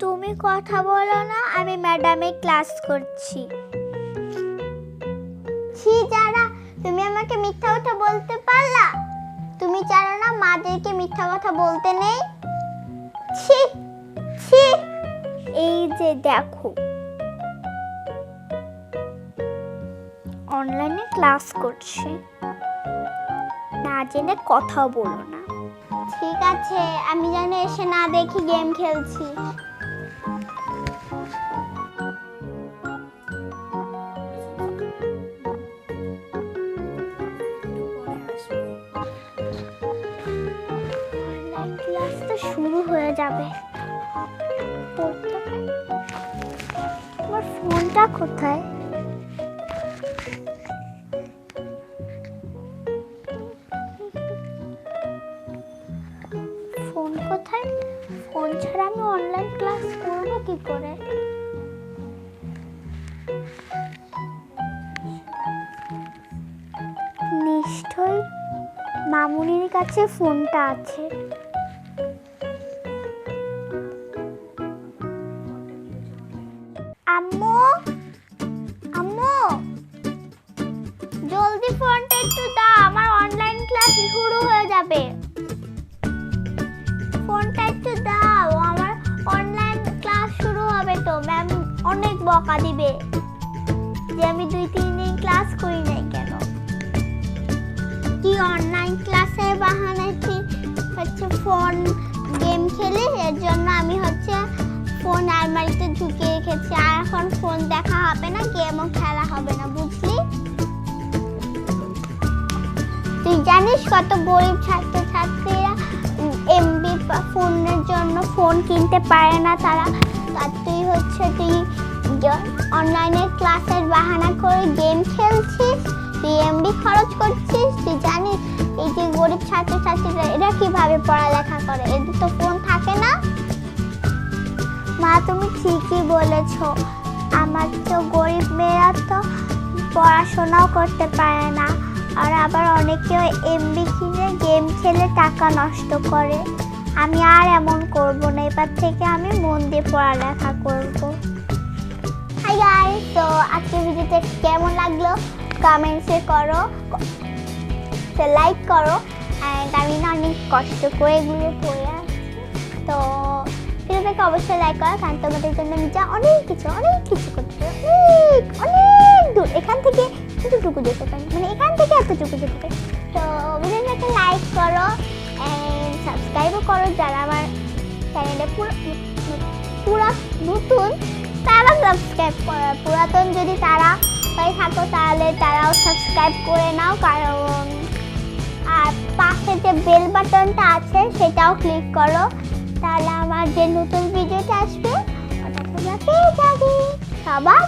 তুমি কথা বলো না, আমি ম্যাডামে ক্লাস করছি। ছি, যারা, তুমি আমাকে মিথ্যা কথা বলতে পারলা? তুমি জানো না মাদেরকে মিথ্যা কথা বলতে নেই? ছি ছি। এই যে দেখো। অনলাইনে ক্লাস করছে। না জেনে কথা বলো না। ঠিক আছে, আমি যেন এসে না দেখি গেম খেলছি। তো শুরু হয়ে যাবে। আমার ফোনটা কোথায়? আমি অনলাইন ক্লাস করব কি করে? নিশ্চয়ই মামুনির কাছে ফোনটা আছে। আম্মু আম্মু, জলদি ফোনটা একটু দাও, আমার অনলাইন ক্লাস শুরু হয়ে যাবে। বকা দিবে? যে আমি দুই, তিন দিন ক্লাস করি নাই কেন? কি অনলাইন ক্লাসের বাহানায় তুই হচ্ছে ফোন গেম খেলি, এর জন্য আমি হচ্ছে ফোন আলমারিতে ঢুকিয়ে রেখেছি। আর এখন ফোন দেখা হবে না গেমও খেলা হবে না, বুঝলি? তুই জানিস কত গরিব ছাত্রছাত্রীরা এমবি ফোনের জন্য ফোন কিনতে পারে না তারা? আর তুই হচ্ছে তুই অনলাইনে ক্লাসের বাহানা করে গেম খেলছিস তুই এমবি খরচ করছিস, তুই জানিস এই যে গরিব ছাত্রছাত্রীরা, এরা কীভাবে পড়ালেখা করে? এদের তো ফোন থাকে না। মা, তুমি ঠিকই বলেছ। আমার তো গরিব মেয়েরা তো পড়াশোনাও করতে পারে না। আর আবার অনেকেও এমবি কিনে গেম খেলে টাকা নষ্ট করে। আমি আর এমন করব না। এবার থেকে আমি মন দিয়ে পড়ালেখা করব। গাইস তো আজকের ভিডিওতে কেমন লাগল? কমেন্টসে করো লাইক করো অ্যান্ড আমি না অনেক কষ্ট করে এগুলো করে আসছি। তো ভিডিওটাকে অবশ্যই লাইক করো, কারণ তোমাদের জন্য আমি যা অনেক কিছু অনেক কিছু করতে অনেক অনেক দূর, এখান থেকে এতটুকু যেতে পারি মানে এখান থেকে এতটুকু যেতে পারি। তো ভিডিওটাকে লাইক করো অ্যান্ড সাবস্ক্রাইবও করো, যারা আমার চ্যানেলে পুরো পুরো নতুন। তারা সাবস্ক্রাইব করার পুরাতন যদি তারা হয়ে থাকো, তাহলে তারাও সাবস্ক্রাইব করে নাও, কারণ আর পাশে যে বেল বাটনটা আছে, সেটাও ক্লিক করো। তাহলে আমার যে নতুন ভিডিওটা আসবে, ওটা তোমরা পেয়ে যাবে। সবার